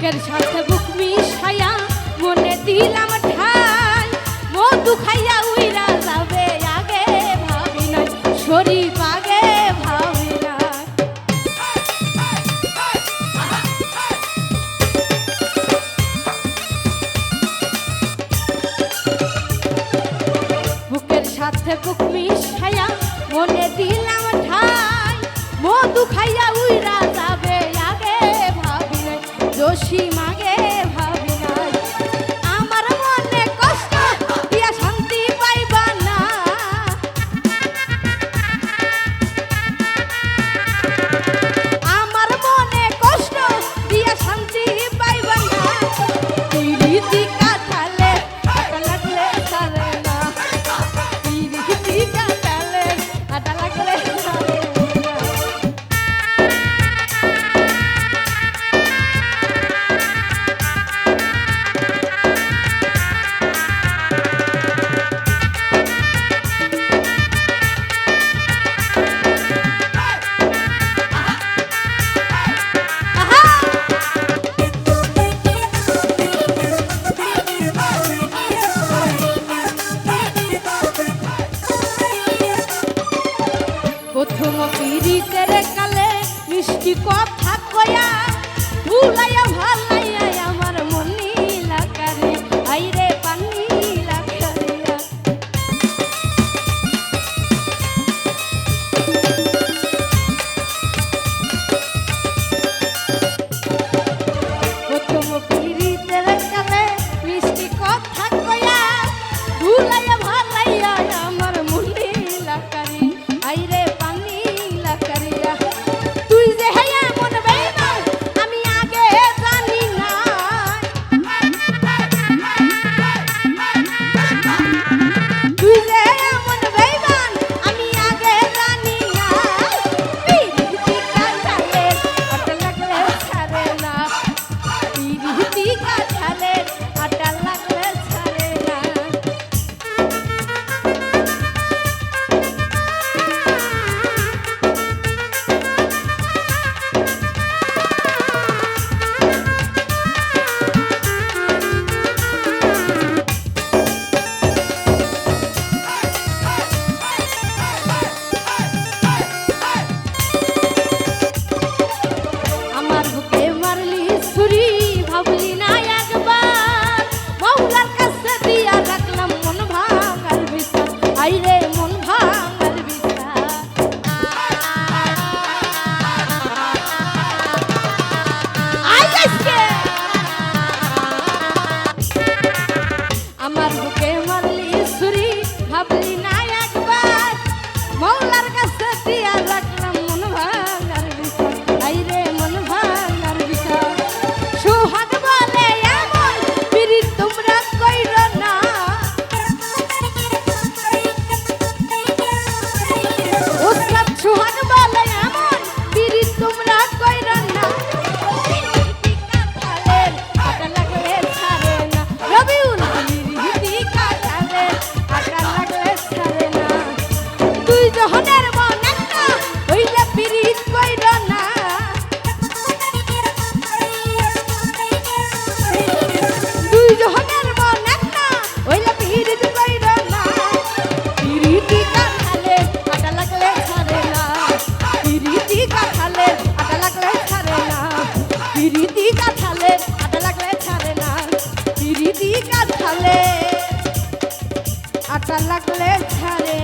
বুকের সাথে বুক মিশাইয়া মনে দিলাম ঠাই। মধু খাইয়া উইরা যাবে আগে ভাবি নাই শরীর আগে ভাবি না বুকের সাথে বুক মিশাইয়া মনে দিলাম ঠাই। মধু খাইয়া উইরা Oshima. পিড়িতের কালে মিষ্টি কথা কয়া ভুলাই ঢালে আটা লাগলে ছাড়ে না। পিরিতি কাজ ঢালে আটা লাগলে ছাড়ে।